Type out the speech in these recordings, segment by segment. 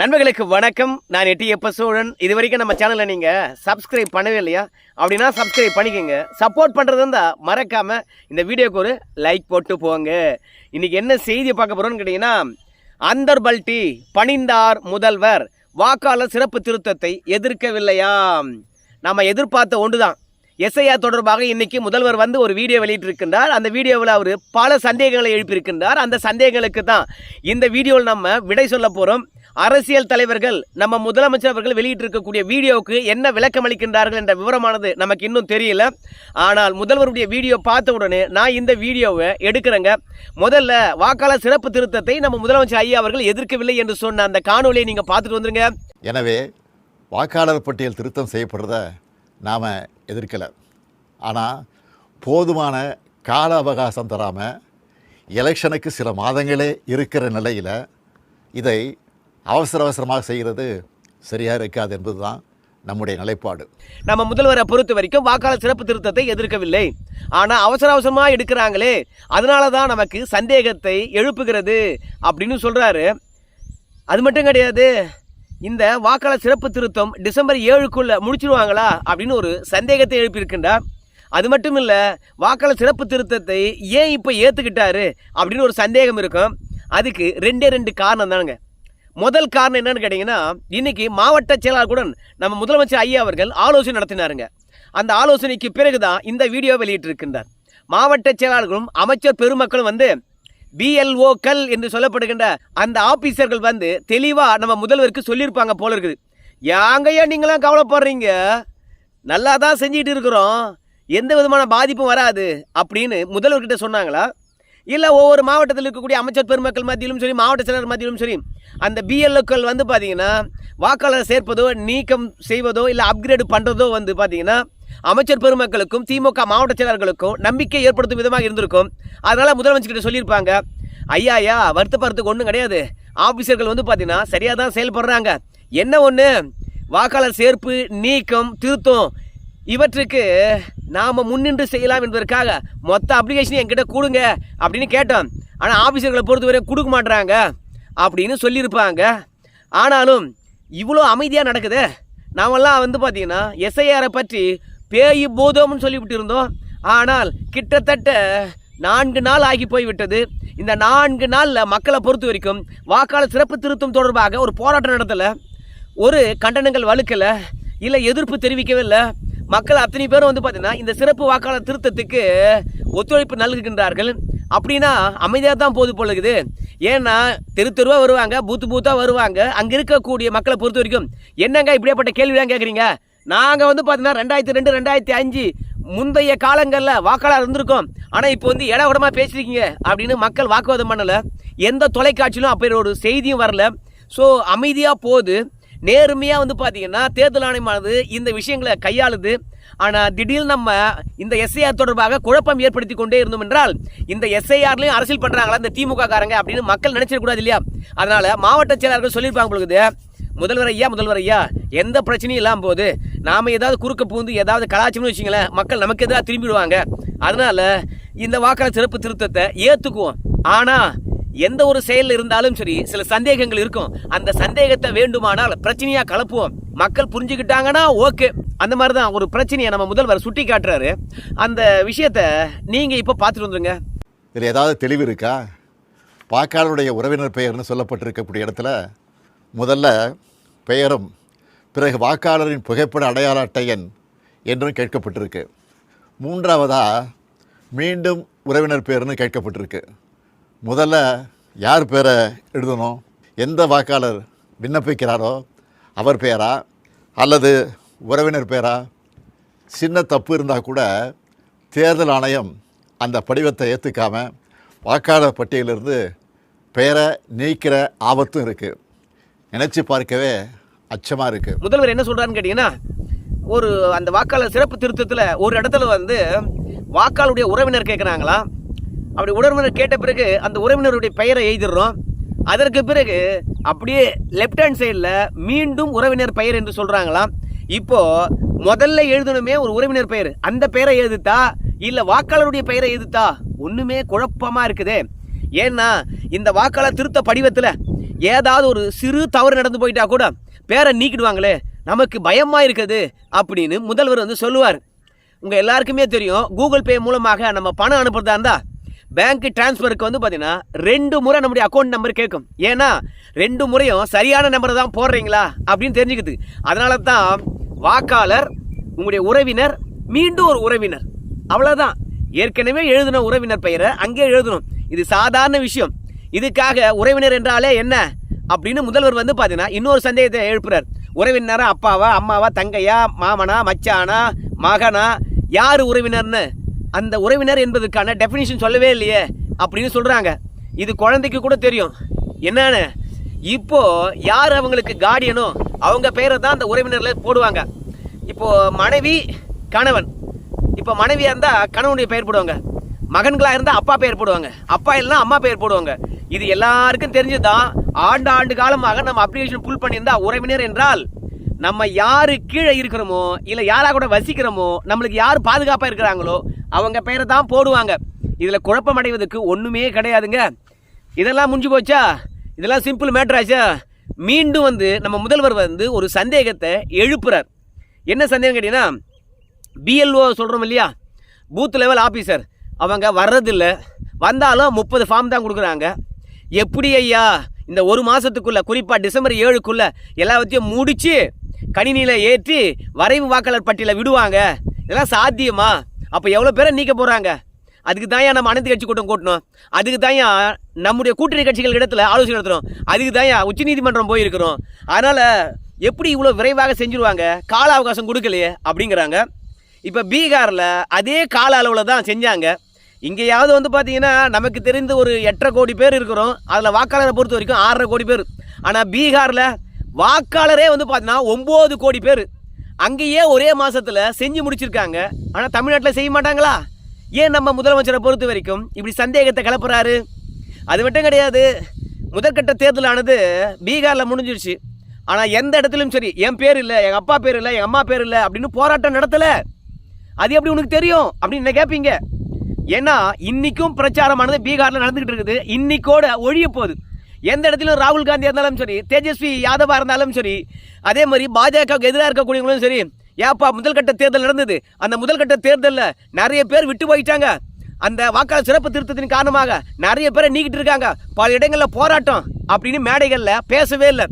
நண்பர்களுக்கு வணக்கம். நான் எட்டியப்ப சோழன் இது வரைக்கும் நம்ம சேனலை நீங்கள் சப்ஸ்கிரைப் பண்ணவே இல்லையா? அப்படின்னா சப்ஸ்கிரைப் பண்ணிக்கோங்க. சப்போர்ட் பண்ணுறது இருந்தால் மறக்காமல் இந்த வீடியோக்கு ஒரு லைக் போட்டு போங்க. இன்றைக்கி என்ன செய்தி பார்க்க போகிறோம்னு கேட்டிங்கன்னா அந்தர்பல்டி பணிந்தார் முதல்வர் வாக்காளர் சிறப்பு திருத்தத்தை எதிர்க்கவில்லையா நம்ம எதிர்பார்த்த ஒன்று தான் எஸ்ஐஆர் தொடர்பாக இன்னைக்கு முதல்வர் வந்து ஒரு வீடியோ வெளியிட்டிருக்கின்றார். அந்த வீடியோவில் அவர் பல சந்தேகங்களை எழுப்பியிருக்கின்றார். அந்த சந்தேகங்களுக்கு தான் இந்த வீடியோவில் நம்ம விடை சொல்ல போகிறோம் அரசியல் தலைவர்கள் நம்ம முதலமைச்சர் அவர்கள் வெளியிட்டிருக்கக்கூடிய வீடியோவுக்கு என்ன விளக்கம் அளிக்கின்றார்கள் என்ற விவரமானது நமக்கு இன்னும் தெரியல. ஆனால் முதல்வருடைய வீடியோ பார்த்த உடனே நான் இந்த வீடியோவை எடுக்கிறேங்க. முதல்ல வாக்காளர் சிறப்பு திருத்தத்தை நம்ம முதலமைச்சர் ஐயா அவர்கள் எதிர்க்கவில்லை என்று சொன்ன அந்த காணொலியை நீங்கள் பார்த்துட்டு வந்துருங்க. எனவே வாக்காளர் பட்டியல் திருத்தம் செய்யப்படுறத நாம் எதிர்க்கலை. ஆனால் போதுமான கால அவகாசம் தராமல் எலெக்ஷனுக்கு சில மாதங்களே இருக்கிற நிலையில் இதை அவசர அவசரமாக செய்கிறது சரியாக இருக்காது என்பது தான் நம்முடைய நிலைப்பாடு. நம்ம முதல்வரை பொறுத்த வரைக்கும் வாக்காளர் சிறப்பு திருத்தத்தை எதிர்க்கவில்லை. ஆனால் அவசர அவசரமாக எடுக்கிறாங்களே அதனால தான் நமக்கு சந்தேகத்தை எழுப்புகிறது அப்படின்னு சொல்கிறாரு அது மட்டும் கிடையாது இந்த வாக்காளர் சிறப்பு திருத்தம் டிசம்பர் ஏழுக்குள்ளே முடிச்சிருவாங்களா அப்படின்னு ஒரு சந்தேகத்தை எழுப்பியிருக்கின்றார். அது மட்டும் இல்லை வாக்காளர் சிறப்பு திருத்தத்தை ஏன் இப்போ ஏற்றுக்கிட்டாரு அப்படின்னு ஒரு சந்தேகம் இருக்கும். அதுக்கு ரெண்டே ரெண்டு காரணம் தானுங்க. முதல் காரணம் என்னன்னு கேட்டிங்கன்னா இன்றைக்கி மாவட்ட செயலாளர்களுடன் நம்ம முதலமைச்சர் ஐயா அவர்கள் ஆலோசனை நடத்தினாருங்க. அந்த ஆலோசனைக்கு பிறகு தான் இந்த வீடியோ வெளியிட்டிருக்கின்றார். மாவட்ட செயலாளர்களும் அமைச்சர் பெருமக்களும் வந்து பிஎல்ஓக்கள் என்று சொல்லப்படுகின்ற அந்த ஆபீசர்கள் வந்து தெளிவாக நம்ம முதல்வருக்கு சொல்லியிருப்பாங்க போல இருக்குது. யாங்கய்யா நீங்களாம் கவலைப்படுறீங்க? நல்லா தான் செஞ்சிட்டு இருக்கிறோம். எந்த விதமான பாதிப்பும் வராது அப்படின்னு முதல்வர்கிட்ட சொன்னாங்களா? இல்லை ஒவ்வொரு மாவட்டத்தில் இருக்கக்கூடிய அமைச்சர் பெருமக்கள் மத்தியிலும் சரி மாவட்ட செயலர் மத்தியிலும் சரி அந்த பிஎல்ஓக்கள் வந்து பார்த்தீங்கன்னா வாக்காளர் சேர்ப்பதோ நீக்கம் செய்வதோ இல்லை அப்கிரேடு பண்ணுறதோ வந்து பார்த்தீங்கன்னா அமைச்சர் பெருமக்களுக்கும் திமுக மாவட்ட செயலர்களுக்கும் நம்பிக்கை ஏற்படுத்தும் விதமாக இருந்திருக்கும். அதனால் முதலமைச்சர்கிட்ட சொல்லியிருப்பாங்க ஐயா ஐயா வருத்தப்படுறதுக்கு ஒன்றும் கிடையாது. ஆஃபீஸர்கள் வந்து பார்த்தீங்கன்னா சரியாக தான் செயல்படுறாங்க. என்ன ஒன்று வாக்காளர் சேர்ப்பு நீக்கம் திருத்தம் இவற்றுக்கு நாம் முன்னின்று செய்யலாம் என்பதற்காக மொத்த அப்ளிகேஷன் என்கிட்ட கொடுங்க அப்படின்னு கேட்டோம். ஆனால் ஆஃபீஸர்களை பொறுத்தவரை கொடுக்க மாட்டுறாங்க அப்படின்னு சொல்லியிருப்பாங்க. ஆனாலும் இவ்வளோ அமைதியாக நடக்குது. நாமெல்லாம் வந்து பார்த்தீங்கன்னா எஸ்ஐஆரை பற்றி பேய் பூதம்னு சொல்லிவிட்டு இருந்தோம். ஆனால் கிட்டத்தட்ட நான்கு நாள் ஆகி போய்விட்டது. இந்த நான்கு நாளில் மக்களை பொறுத்த வரைக்கும் வாக்காளர் சிறப்பு திருத்தம் தொடர்பாக ஒரு போராட்டம் நடத்தலை. ஒரு கண்டனங்கள் வலுக்கலை இல்லை எதிர்ப்பு தெரிவிக்கவே இல்லை மக்கள் அத்தனை பேரும் வந்து பார்த்தீங்கன்னா இந்த சிறப்பு வாக்காளர் திருத்தத்துக்கு ஒத்துழைப்பு நல்கின்றார்கள் அப்படின்னா அமைதியாக தான் போது போல இருக்குது. ஏன்னா தெரு தெருவாக வருவாங்க பூத்து பூத்தாக வருவாங்க. அங்கே இருக்கக்கூடிய மக்களை பொறுத்த வரைக்கும் என்னங்க இப்படியாப்பட்ட கேள்விலாம் கேட்குறீங்க நாங்கள் வந்து பார்த்தீங்கன்னா ரெண்டாயிரத்தி ரெண்டு ரெண்டாயிரத்தி அஞ்சு முந்தைய காலங்களில் வாக்காளர் இருந்திருக்கோம். ஆனால் இப்போ வந்து இட உடமா பேசியிருக்கீங்க அப்படின்னு மக்கள் வாக்குவாதம் பண்ணலை. எந்த தொலைக்காட்சியிலும் அப்படி ஒரு செய்தியும் வரல. ஸோ அமைதியாக போகுது நேர்மையாக வந்து பார்த்தீங்கன்னா தேர்தல் ஆணையமானது இந்த விஷயங்களை கையாளுது. ஆனால் திடீர்னு நம்ம இந்த எஸ்ஐஆர் தொடர்பாக குழப்பம் ஏற்படுத்தி கொண்டே இருந்தோம் என்றால் இந்த எஸ்ஐஆர்லையும் அரசியல் பண்ணுறாங்களா இந்த திமுக காரங்க அப்படின்னு மக்கள் நினைச்சிடக்கூடாது இல்லையா? அதனால் மாவட்ட செயலாளர்கள் சொல்லியிருப்பாங்க பொழுது முதல்வர் ஐயா முதல்வர் ஐயா எந்த பிரச்சனையும் இல்லாமல் போது நாம் ஏதாவது குறுக்க பூந்து ஏதாவது கலாச்சாரம்னு வச்சிங்களேன் மக்கள் நமக்கு எதிராக திரும்பிடுவாங்க. அதனால் இந்த வாக்காளர் சிறப்பு திருத்தத்தை ஏற்றுக்குவோம் ஆனால் எந்த ஒரு செயல் இருந்தாலும் சரி சில சந்தேகங்கள் இருக்கும். அந்த சந்தேகத்தை வேண்டுமானால் பிரச்சனையா கலப்புவோம். மக்கள் புரிஞ்சுக்கிட்டாங்கன்னா ஓகே. அந்த மாதிரி தான் ஒரு பிரச்சனையை நம்ம முதல்வர் சுட்டி காட்டுறாரு அந்த விஷயத்த நீங்க இப்போ பார்த்துட்டு வந்துருங்க. இதில் ஏதாவது தெளிவு இருக்கா? வாக்காளருடைய உறவினர் பெயர்னு சொல்லப்பட்டிருக்கக்கூடிய இடத்துல முதல்ல பெயரும் பிறகு வாக்காளரின் புகைப்பட அடையாள அட்டை எண் என்றும் கேட்கப்பட்டிருக்கு. மூன்றாவதாக மீண்டும் உறவினர் பேர்னு கேட்கப்பட்டிருக்கு. முதல்ல யார் பேரை எழுதணும்? எந்த வாக்காளர் விண்ணப்பிக்கிறாரோ அவர் பேரா? அல்லது உறவினர் பேரா? சின்ன தப்பு இருந்தால் கூட தேர்தல் ஆணையம் அந்த படிவத்தை ஏற்றுக்காமல் வாக்காளர் பட்டியலிருந்து பெயரை நீக்கிற ஆபத்தும் இருக்குது நினச்சி பார்க்கவே அச்சமாக இருக்குது முதல்வர் என்ன சொல்கிறான்னு கேட்டிங்கன்னா ஒரு அந்த வாக்காளர் சிறப்பு திருத்தத்தில் ஒரு இடத்துல வந்து வாக்காளருடைய உறவினர் கேட்குறாங்களா அப்படி உறவினர் கேட்ட பிறகு அந்த உறவினருடைய பெயரை எழுதிடுறோம். அதற்கு பிறகு அப்படியே லெஃப்ட் ஹேண்ட் சைடில் மீண்டும் உறவினர் பெயர் என்று சொல்கிறாங்களாம் இப்போது முதல்ல எழுதணுமே ஒரு உறவினர் பெயர். அந்த பெயரை எழுதுத்தா இல்லை வாக்காளருடைய பெயரை எழுதுத்தா ஒன்றுமே குழப்பமாக இருக்குது. ஏன்னா இந்த வாக்காளர் திருத்த படிவத்தில் ஏதாவது ஒரு சிறு தவறு நடந்து போயிட்டா கூட பேரை நீக்கிடுவாங்களே. நமக்கு பயமாக இருக்குது அப்படின்னு முதல்வர் வந்து சொல்லுவார். உங்கள் எல்லாருக்குமே தெரியும் கூகுள் பே மூலமாக நம்ம பணம் அனுப்புறதா இருந்தால் பேங்க் டிரான்ஸ்ஃபருக்கு வந்து பார்த்தீங்கன்னா ரெண்டு முறை நம்முடைய அக்கௌண்ட் நம்பர் கேட்கும் ஏன்னா ரெண்டு முறையும் சரியான நம்பரை தான் போடுறீங்களா அப்படின்னு தெரிஞ்சுக்குது. அதனால தான் வாக்காளர் உங்களுடைய உறவினர் மீண்டும் ஒரு உறவினர். அவ்வளோதான் ஏற்கனவே எழுதின உறவினர் பெயரை அங்கே எழுதணும். இது சாதாரண விஷயம். இதுக்காக உறவினர் என்றாலே என்ன? அப்படின்னு முதல்வர் வந்து பார்த்தீங்கன்னா இன்னொரு சந்தேகத்தை எழுப்புறார். உறவினரா அப்பாவா அம்மாவா தங்கையா மாமனா மச்சானா மகனா யார் உறவினர்னு? அந்த உறவினர் என்பதுக்கான டெஃபினிஷன் சொல்லவே இல்லையே அப்படின்னு சொல்கிறாங்க இது குழந்தைக்கு கூட தெரியும். என்னன்னு? இப்போது யார் அவங்களுக்கு கார்டியனோ அவங்க பேரை தான் அந்த உறவினரில் போடுவாங்க. இப்போது மனைவி கணவன். இப்போ மனைவியாக இருந்தால் கணவனுடைய பெயர் போடுவாங்க. மகன்களாக இருந்தால் அப்பா பெயர் போடுவாங்க. அப்பா இல்லைன்னா அம்மா பெயர் போடுவாங்க. இது எல்லாருக்கும் தெரிஞ்சுதான் ஆண்டு ஆண்டு காலமாக நம்ம அப்ளிகேஷன் ஃபுல் பண்ணியிருந்தா உறவினர் என்றால் நம்ம யாரு கீழே இருக்கிறோமோ இல்லை யாரா கூட வசிக்கிறோமோ நம்மளுக்கு யார் பாதுகாப்பாக இருக்கிறாங்களோ அவங்க பேரை தான் போடுவாங்க. இதில் குழப்பம் அடைவதற்கு ஒன்றுமே கிடையாதுங்க. இதெல்லாம் முடிஞ்சு போச்சா? இதெல்லாம் சிம்பிள் மேட்ரு ஆச்சா? மீண்டும் வந்து நம்ம முதல்வர் வந்து ஒரு சந்தேகத்தை எழுப்புறார். என்ன சந்தேகம் கேட்டீங்கன்னா பிஎல்ஓ சொல்கிறோம் இல்லையா? பூத் லெவல் ஆஃபீஸர் அவங்க வர்றதில்ல. வந்தாலும் முப்பது ஃபார்ம் தான் கொடுக்குறாங்க. எப்படி ஐயா? இந்த ஒரு மாதத்துக்குள்ளே குறிப்பாக டிசம்பர் ஏழுக்குள்ளே எல்லாத்தையும் முடித்து கணினியில் ஏற்றி வரைவு வாக்காளர் பட்டியலை விடுவாங்க. இதெல்லாம் சாத்தியமா? அப்போ எவ்வளோ பேரை நீக்க போகிறாங்க அதுக்கு தான் நம்ம அனைத்து கட்சி கூட்டம் கூட்டணும்? அதுக்கு தான் நம்முடைய கூட்டணி கட்சிகள் இடத்துல ஆலோசனை நடத்துகிறோம் அதுக்கு தான் உச்சநீதிமன்றம் போயிருக்கிறோம்? அதனால் எப்படி இவ்வளோ விரைவாக செஞ்சுருவாங்க? கால அவகாசம் கொடுக்கலையே அப்படிங்கிறாங்க. இப்போ பீகாரில் அதே கால அளவில் தான் செஞ்சாங்க. இங்கேயாவது வந்து பார்த்தீங்கன்னா நமக்கு தெரிந்த ஒரு எட்டரை கோடி பேர் இருக்கிறோம். அதில் வாக்காளரை பொறுத்த வரைக்கும் ஆறரை கோடி பேர். ஆனால் பீகாரில் வாக்காளரே வந்து பார்த்தீங்கன்னா ஒம்பது கோடி பேர். அங்கேயே ஒரே மாதத்தில் செஞ்சு முடிச்சிருக்காங்க. ஆனால் தமிழ்நாட்டில் செய்ய மாட்டாங்களா? ஏன் நம்ம முதலமைச்சரை பொறுத்த வரைக்கும் இப்படி சந்தேகத்தை கிளப்புறாரு? அது மட்டும் கிடையாது. முதற்கட்ட தேர்தலானது பீகாரில் முடிஞ்சிருச்சு. ஆனால் எந்த இடத்துலையும் சரி என் பேர் இல்லை எங்கள் அப்பா பேர் இல்லை எங்கள் அம்மா பேர் இல்லை அப்படின்னு போராட்டம் நடத்தலை. அது எப்படி உனக்கு தெரியும் அப்படின்னு என்ன கேட்பீங்க ஏன்னா இன்றைக்கும் பிரச்சாரமானது பீகாரில் நடந்துக்கிட்டு இருக்குது. இன்னைக்கோட ஒழிய போகுது. எந்த இடத்துலையும் ராகுல் காந்தியாக இருந்தாலும் சரி தேஜஸ்வி யாதவாக இருந்தாலும் சரி அதே மாதிரி பாஜகவுக்கு எதிராக இருக்கக்கூடியவங்களும் சரி ஏப்பா முதல்கட்ட தேர்தல் நடந்தது. அந்த முதல்கட்ட தேர்தலில் நிறைய பேர் விட்டு போயிட்டாங்க. அந்த வாக்காளர் சிறப்பு திருத்தத்தின் காரணமாக நிறைய பேரை நீக்கிட்டு இருக்காங்க. பல இடங்களில் போராட்டம் அப்படின்னு மேடைகளில் பேசவே இல்லை.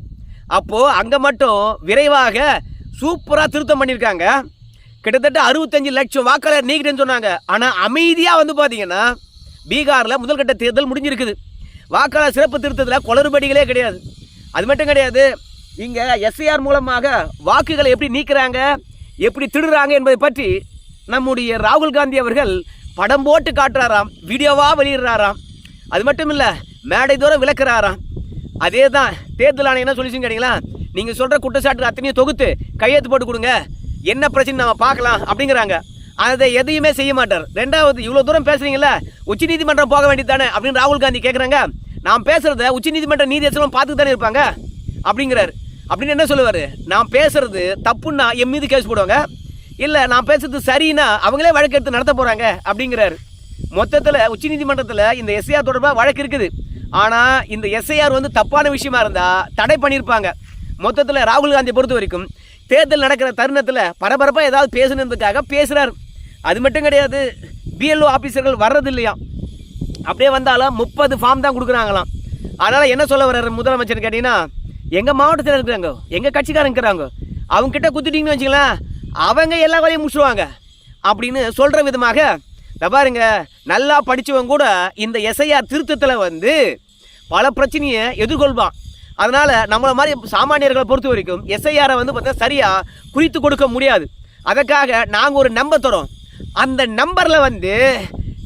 அப்போது அங்கே மட்டும் விரைவாக சூப்பராக திருத்தம் பண்ணியிருக்காங்க. கிட்டத்தட்ட அறுபத்தஞ்சு லட்சம் வாக்காளர் நீக்கிட்டேன்னு சொன்னாங்க. ஆனால் அமைதியாக வந்து பார்த்தீங்கன்னா பீகாரில் முதல்கட்ட தேர்தல் முடிஞ்சிருக்குது. வாக்காளர் சிறப்பு திருத்தத்தில் குளறுபடிகளே கிடையாது. அது மட்டும் கிடையாது இங்கே எஸ்ஐஆர் மூலமாக வாக்குகளை எப்படி நீக்கிறாங்க எப்படி திருடுறாங்க என்பதை பற்றி நம்முடைய ராகுல் காந்தி அவர்கள் படம் போட்டு காட்டுறாராம் வீடியோவாக வெளியிடுறாராம். அது மட்டும் இல்லை மேடை தூரம் விளக்குறாராம். அதே தான் தேர்தல் ஆணையம் என்ன சொல்லிச்சுன்னு கேட்டீங்களா? நீங்கள் சொல்கிற குற்றச்சாட்டு அத்தனையும் தொகுத்து கையெழுத்து போட்டு கொடுங்க. என்ன பிரச்சனை நம்ம பார்க்கலாம் அப்படிங்கிறாங்க. அதை எதையுமே செய்ய மாட்டார். ரெண்டாவது இவ்வளோ தூரம் பேசுறீங்களா உச்சநீதிமன்றம் போக வேண்டியது தானே அப்படின்னு ராகுல் காந்தி கேட்குறாங்க நான் பேசுறத உச்சநீதிமன்ற நீதியரசரும் பார்த்து தானே இருப்பாங்க? அப்படிங்கிறாரு. அப்படின்னு என்ன சொல்லுவார்? நான் பேசுறது தப்புன்னா என் மீது கேஸ் போடுவாங்க. இல்லை நான் பேசுறது சரின்னா அவங்களே வழக்கு எடுத்து நடத்த போகிறாங்க அப்படிங்கிறாரு. மொத்தத்தில் உச்சநீதிமன்றத்தில் இந்த எஸ்ஐஆர் தொடர்பாக வழக்கு இருக்குது. ஆனால் இந்த எஸ்ஐஆர் வந்து தப்பான விஷயமா இருந்தால் தடை பண்ணியிருப்பாங்க. மொத்தத்தில் ராகுல் காந்தியை பொறுத்த வரைக்கும் தேர்தல் நடக்கிற தருணத்தில் பரபரப்பாக ஏதாவது பேசணுன்றதுக்காக பேசுகிறார் அது மட்டும் கிடையாது பிஎல்ஓ ஆஃபீஸர்கள் வர்றது இல்லையா அப்படியே வந்தாலும் முப்பது ஃபார்ம் தான் கொடுக்குறாங்களாம். அதனால் என்ன சொல்ல வர்றாரு முதலமைச்சர் கேட்டிங்கன்னா எங்கள் மாவட்டத்தில் இருக்கிறாங்க எங்கள் கட்சிக்காரங்க இருக்கிறாங்க அவங்கக்கிட்ட குத்துட்டிங்கன்னு வச்சுங்களேன் அவங்க எல்லா வேலையும் முடிச்சுடுவாங்க அப்படின்னு சொல்கிற விதமாக பாருங்க நல்லா படித்தவங்க கூட இந்த எஸ்ஐஆர் திருத்தத்தில் வந்து பல பிரச்சனையை எதிர்கொள்வான். அதனால் நம்மளை மாதிரி சாமானியர்களை பொறுத்த வரைக்கும் எஸ்ஐஆரை வந்து பார்த்தா சரியாக குறித்து கொடுக்க முடியாது. அதற்காக நாங்கள் ஒரு நம்ப தரோம் அந்த நம்பரில் வந்து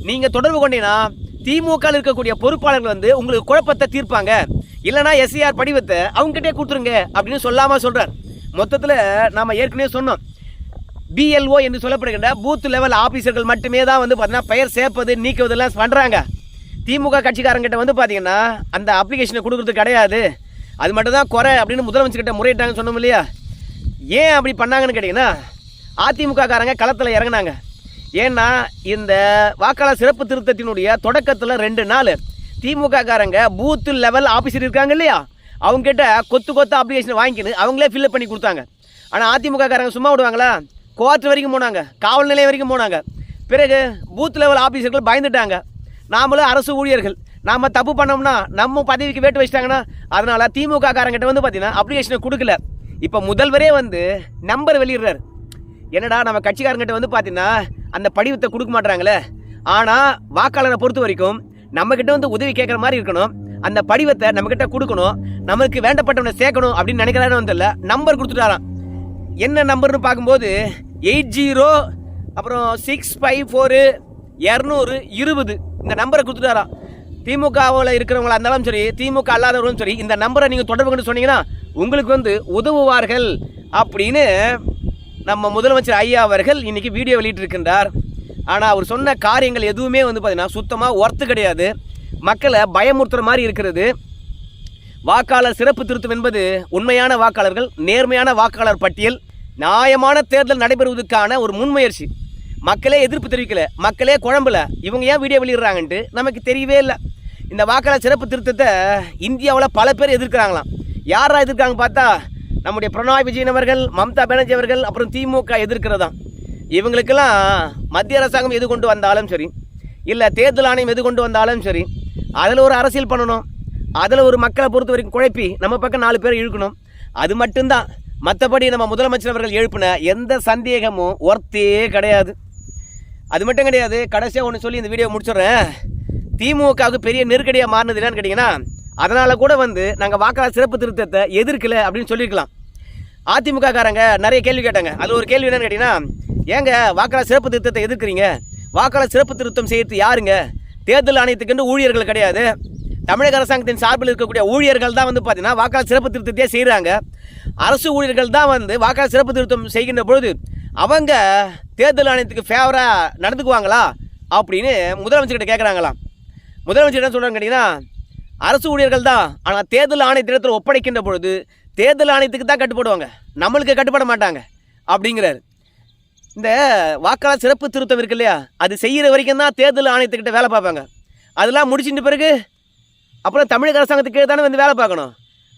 நீங்கள் தொடர்பு கொண்டீங்கன்னா திமுகவில் இருக்கக்கூடிய பொறுப்பாளர்கள் வந்து உங்களுக்கு குழப்பத்தை தீர்ப்பாங்க. இல்லைனா எஸ்ஐஆர் படிவத்தை அவங்ககிட்டே கொடுத்துருங்க அப்படின்னு சொல்லாமல் சொல்கிறார் மொத்தத்தில் நாம் ஏற்கனவே சொன்னோம். பிஎல்ஓ என்று சொல்லப்படுகின்ற பூத் லெவல் ஆஃபீஸர்கள் மட்டுமே தான் வந்து பார்த்தீங்கன்னா பெயர் சேர்ப்பது நீக்குவதெல்லாம் பண்ணுறாங்க திமுக கட்சிக்காரங்கிட்ட வந்து பார்த்தீங்கன்னா அந்த அப்ளிகேஷனை கொடுக்குறது கிடையாது. அது மட்டும் தான் குறை அப்படின்னு முதலமைச்சர்கிட்ட முறையிட்டாங்கன்னு சொன்னோம் இல்லையா? ஏன் அப்படி பண்ணாங்கன்னு கேட்டிங்கன்னா அதிமுக காரங்க களத்தில் இறங்குனாங்க. ஏன்னா இந்த வாக்காளர் சிறப்பு திருத்தத்தினுடைய தொடக்கத்தில் ரெண்டு நாள் திமுக காரங்க பூத் லெவல் ஆஃபீஸர் இருக்காங்க இல்லையா? அவங்க கிட்ட கொத்து கொத்து அப்ளிகேஷன் வாங்கிக்கின்னு அவங்களே ஃபில்அப் பண்ணி கொடுத்தாங்க. ஆனால் அதிமுக காரங்க சும்மா விடுவாங்களா? கோர்ட் வரைக்கும் போனாங்க காவல் நிலையம் வரைக்கும் போனாங்க. பிறகு பூத் லெவல் ஆஃபீஸர்கள் பயந்துட்டாங்க. நாமளும் அரசு ஊழியர்கள் நாம் தப்பு பண்ணோம்னா நம்ம பதவிக்கு வேட்டு வச்சிட்டாங்கன்னா அதனால் திமுக காரங்கிட்ட வந்து பார்த்தீங்கன்னா அப்ளிகேஷனை கொடுக்கல. இப்போ முதல்வரே வந்து நம்பர் வெளியிடுறாரு. என்னடா நம்ம கட்சிக்காரங்கிட்ட வந்து பார்த்தீங்கன்னா அந்த படிவத்தை கொடுக்க மாட்றாங்களே? ஆனால் வாக்காளரை பொறுத்த வரைக்கும் நம்மக்கிட்ட வந்து உதவி கேட்குற மாதிரி இருக்கணும். அந்த படிவத்தை நம்மக்கிட்ட கொடுக்கணும். நமக்கு வேண்டப்பட்டவனை சேர்க்கணும் அப்படின்னு நினைக்கிறாரு தெரியல. நம்பர் கொடுத்துட்டாராம். என்ன நம்பர்னு பார்க்கும்போது எயிட் ஜீரோ அப்புறம் சிக்ஸ் ஃபைவ் ஃபோரு இரநூறு இருபது. இந்த நம்பரை கொடுத்துட்டாராம். திமுகவில் இருக்கிறவங்களா இருந்தாலும் சரி திமுக அல்லாதவர்களும் சரி இந்த நம்பரை நீங்கள் தொடர்பு கொண்டு சொன்னீங்கன்னா உங்களுக்கு வந்து உதவுவார்கள் அப்படின்னு நம்ம முதலமைச்சர் ஐயா அவர்கள் இன்றைக்கி வீடியோ வெளியிட்டிருக்கின்றார். ஆனால் அவர் சொன்ன காரியங்கள் எதுவுமே வந்து பார்த்திங்கன்னா சுத்தமாக ஒர்த்து கிடையாது. மக்களை பயமுறுத்துகிற மாதிரி இருக்கிறது. வாக்காளர் சிறப்பு திருத்தம் என்பது உண்மையான வாக்காளர்கள் நேர்மையான வாக்காளர் பட்டியல் நியாயமான தேர்தல் நடைபெறுவதற்கான ஒரு முன்முயற்சி. மக்களே எதிர்ப்பு தெரிவிக்கல மக்களே குழம்புல. இவங்க ஏன் வீடியோ வெளியிடுறாங்கன்ட்டு நமக்கு தெரியவே இல்லை. இந்த வாக்காளர் சிறப்பு திருத்தத்தை இந்தியாவில் பல பேர் எதிர்க்கிறாங்களாம். யாரா எதிர்க்காங்க பார்த்தா நம்முடைய பிரணாய் விஜயன் அவர்கள் மம்தா பானர்ஜி அவர்கள் அப்புறம் திமுக எதிர்க்கிறதா? இவங்களுக்கெல்லாம் மத்திய அரசாங்கம் எது கொண்டு வந்தாலும் சரி இல்லை தேர்தல் ஆணையம் எது கொண்டு வந்தாலும் சரி அதில் ஒரு அரசியல் பண்ணணும். அதில் ஒரு மக்களை பொறுத்த வரைக்கும் குழப்பி நம்ம பக்கம் நாலு பேர் இழுக்கணும். அது மட்டும்தான். மற்றபடி நம்ம முதலமைச்சர் அவர்கள் எழுப்பின எந்த சந்தேகமும் ஒர்த்தே கிடையாது. அது மட்டும் கிடையாது. கடைசியாக ஒன்று சொல்லி இந்த வீடியோ முடிச்சிடுறேன். திமுகவுக்கு பெரிய நெருக்கடியாக மாறினது என்னன்னு கேட்டிங்கன்னா அதனால் கூட வந்து நாங்கள் வாக்காளர் சிறப்பு திருத்தத்தை எதிர்க்கல அப்படின்னு சொல்லியிருக்கலாம். அதிமுக காரங்க நிறைய கேள்வி கேட்டாங்க. அதில் ஒரு கேள்வி என்னன்னு கேட்டிங்கன்னா ஏங்க வாக்காளர் சிறப்பு திருத்தத்தை எதிர்க்கிறீங்க? வாக்காளர் சிறப்பு திருத்தம் செய்யறது யாருங்க? தேர்தல் ஆணையத்துக்குன்னு ஊழியர்கள் கிடையாது. தமிழக அரசாங்கத்தின் சார்பில் இருக்கக்கூடிய ஊழியர்கள் தான் வந்து பார்த்தீங்கன்னா வாக்காளர் சிறப்பு திருத்தத்தையே செய்கிறாங்க அரசு ஊழியர்கள் தான் வந்து வாக்காளர் சிறப்பு திருத்தம் செய்கின்ற பொழுது அவங்க தேர்தல் ஆணையத்துக்கு ஃபேவராக நடந்துக்குவாங்களா? அப்படின்னு முதலமைச்சர்கிட்ட கேட்குறாங்களாம் முதலமைச்சர் என்ன சொல்கிறாங்க கேட்டிங்கன்னா அரசு ஊழியர்கள் தான். ஆனால் தேர்தல் ஆணையத்திடத்தில் ஒப்படைக்கின்ற பொழுது தேர்தல் ஆணையத்துக்கு தான் கட்டுப்படுவாங்க. நம்மளுக்கு கட்டுப்பட மாட்டாங்க. அப்படிங்கிறாரு. இந்த வாக்காளர் சிறப்பு திருத்தம் இருக்கு இல்லையா? அது செய்கிற வரைக்கும் தான் தேர்தல் ஆணையத்துக்கிட்ட வேலை பார்ப்பாங்க. அதெல்லாம் முடிச்சிட்ட பிறகு அப்புறம் தமிழக அரசாங்கத்துக்கு கீழே தானே வந்து வேலை பார்க்கணும்.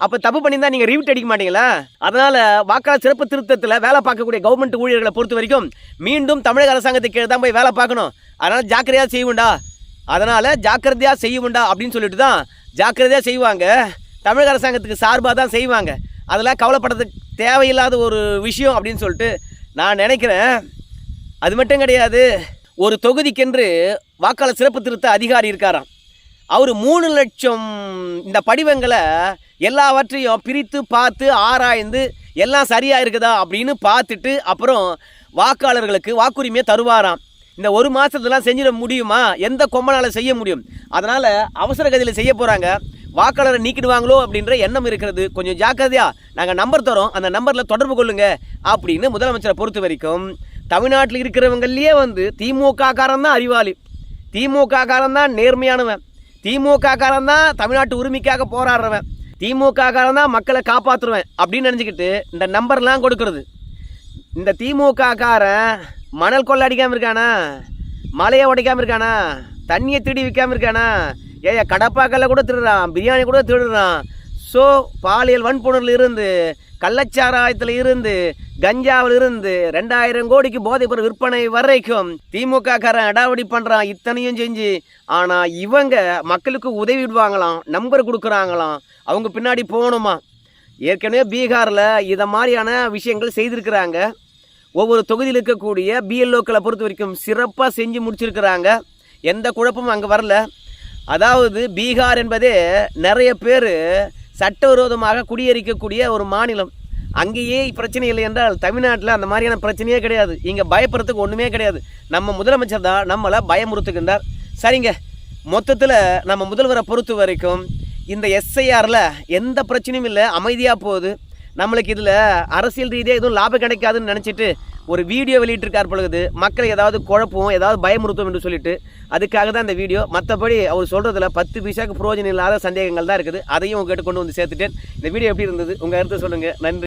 அப்போ தப்பு பண்ணியிருந்தா நீங்கள் ரிவிட் அடிக்க மாட்டீங்களா? அதனால் வாக்காளர் சிறப்பு திருத்தத்தில் வேலை பார்க்கக்கூடிய கவர்மெண்ட் ஊழியர்களை பொறுத்த வரைக்கும் மீண்டும் தமிழக அரசாங்கத்துக்கு கீழே தான் போய் வேலை பார்க்கணும். அதனால் ஜாக்கிரதையாக செய்யும்டா அதனால் ஜாக்கிரதையாக செய்யும்டா அப்படின்னு சொல்லிட்டு தான் ஜாக்கிரதையாக செய்வாங்க. தமிழக அரசாங்கத்துக்கு சார்பாக தான் செய்வாங்க. அதெல்லாம் கவலைப்படுறதுக்கு தேவையில்லாத ஒரு விஷயம் அப்படின்னு சொல்லிட்டு நான் நினைக்கிறேன். அது மட்டும் கிடையாது ஒரு தொகுதிக்கென்று வாக்காளர் சிறப்பு திருத்த அதிகாரி இருக்காராம். அவர் மூணு லட்சம் இந்த படிவங்களை எல்லாவற்றையும் பிரித்து பார்த்து ஆராய்ந்து எல்லாம் சரியாக இருக்குதா அப்படின்னு பார்த்துட்டு அப்புறம் வாக்காளர்களுக்கு வாக்குரிமையை தருவாராம். இந்த ஒரு மாதத்துலாம் செஞ்சிட முடியுமா? எந்த கொம்பனால் செய்ய முடியும்? அதனால் அவசர கதியில் செய்ய போகிறாங்க வாக்காளரை நீக்கிடுவாங்களோ அப்படின்ற எண்ணம் இருக்கிறது. கொஞ்சம் ஜாக்கிரதையா நாங்கள் நம்பர் தரோம். அந்த நம்பரில் தொடர்பு கொள்ளுங்க அப்படின்னு முதலமைச்சரை பொறுத்த வரைக்கும் தமிழ்நாட்டில் இருக்கிறவங்களையே வந்து திமுக காரன் தான் அறிவாளி. திமுக காரன் தான் நேர்மையானவன். திமுக காரன் தான் தமிழ்நாட்டு உரிமைக்காக போராடுறவன். திமுக காரன் தான் மக்களை காப்பாற்றுவேன் அப்படின்னு நினச்சிக்கிட்டு இந்த நம்பர்லாம் கொடுக்கறது. இந்த திமுக காரன் மணல் கொள்ள அடிக்காமல் இருக்கானா? மலையை உடைக்காமல் இருக்கானா? தண்ணியை திருடி விற்காம இருக்கானா? ஏயா கடப்பாக்கல்ல கூட திருடுறான் பிரியாணி கூட திருடுறான். ஸோ பாலியல் வன்புணர்வில் இருந்து கள்ளச்சாராயத்தில் இருந்து கஞ்சாவில் இருந்து ரெண்டாயிரம் கோடிக்கு போதைப் பொருள் விற்பனை வரைக்கும் திமுக காரன் அடாவடி பண்ணுறான் இத்தனையும் செஞ்சு. ஆனால் இவங்க மக்களுக்கு உதவி விடுவாங்களாம் நம்பர் கொடுக்குறாங்களாம். அவங்க பின்னாடி போகணுமா? ஏற்கனவே பீகாரில் இதை மாதிரியான விஷயங்கள் செய்திருக்கிறாங்க. ஒவ்வொரு தொகுதியில் இருக்கக்கூடிய பிஎல்ஓக்களை பொறுத்த வரைக்கும் சிறப்பாக செஞ்சு முடிச்சிருக்கிறாங்க. எந்த குழப்பமும் அங்கே வரல. அதாவது பீகார் என்பதே நிறைய பேர் சட்டவிரோதமாக குடியேறிக்கக்கூடிய ஒரு மாநிலம். அங்கேயே பிரச்சனை இல்லை என்றால் தமிழ்நாட்டில் அந்த மாதிரியான பிரச்சனையே கிடையாது. இங்கே பயப்படுறதுக்கு ஒன்றுமே கிடையாது. நம்ம முதலமைச்சர் தான் நம்மளை பயமுறுத்துகின்றார். சரிங்க. மொத்தத்தில் நம்ம முதல்வரை பொறுத்த வரைக்கும் இந்த எஸ்ஐஆரில் எந்த பிரச்சனையும் இல்லை. அமைதியாக போகுது. நம்மளுக்கு இதில் அரசியல் ரீதியாக எதுவும் லாபம் கிடைக்காதுன்னு நினச்சிட்டு ஒரு வீடியோ வெளியிட்டிருக்கார் பொழுது மக்களை ஏதாவது குழப்பம் ஏதாவது பயமுறுத்தும் என்று சொல்லிட்டு அதுக்காக தான் இந்த வீடியோ. மற்றபடி அவர் சொல்கிறதுல பத்து பைசாக்கு பிரயோஜனம் இல்லாத சந்தேகங்கள் தான் இருக்குது. அதையும் உங்ககிட்ட கொண்டு வந்து சேர்த்துட்டேன். இந்த வீடியோ எப்படி இருந்தது? உங்கள் கருத்தை சொல்லுங்கள் நன்றி.